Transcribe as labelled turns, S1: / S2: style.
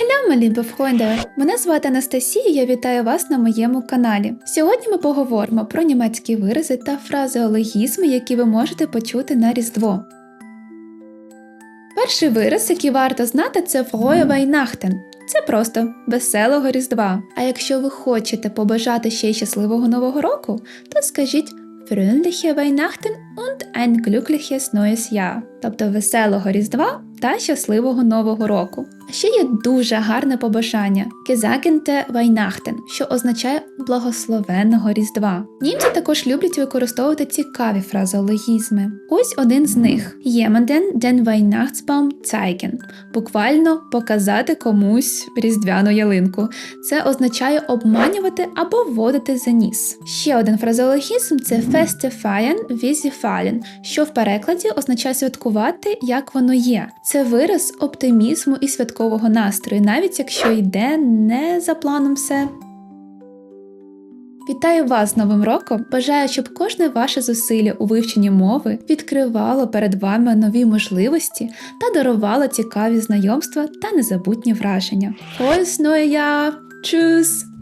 S1: Hello, мої любі френди! Мене звати Анастасія, я вітаю вас на моєму каналі. Сьогодні ми поговоримо про німецькі вирази та фразеологізми, які ви можете почути на Різдво. Перший вираз, який варто знати, це Frohe. Це просто веселого Різдва. А якщо ви хочете побажати ще й щасливого нового року, то скажіть Fröhliche Weihnachten und ein glückliches neues Jahr, тобто веселого Різдва та щасливого нового року. Ще є дуже гарне побажання Gesegente Weihnachten, що означає благословенного Різдва. Німці також люблять використовувати цікаві фразеологізми. Ось один з них: Jemanden den Weihnachtsbaum zeigen. Буквально показати комусь різдвяну ялинку. Це означає обманювати або вводити за ніс. Ще один фразеологізм це sie fallen, що в перекладі означає святкувати, як воно є. Це вираз оптимізму і святкового настрою, навіть якщо йде не за планом все. Вітаю вас з Новим роком! Бажаю, щоб кожне ваше зусилля у вивченні мови відкривало перед вами нові можливості та дарувало цікаві знайомства та незабутні враження. Ось ну я! Tschüss!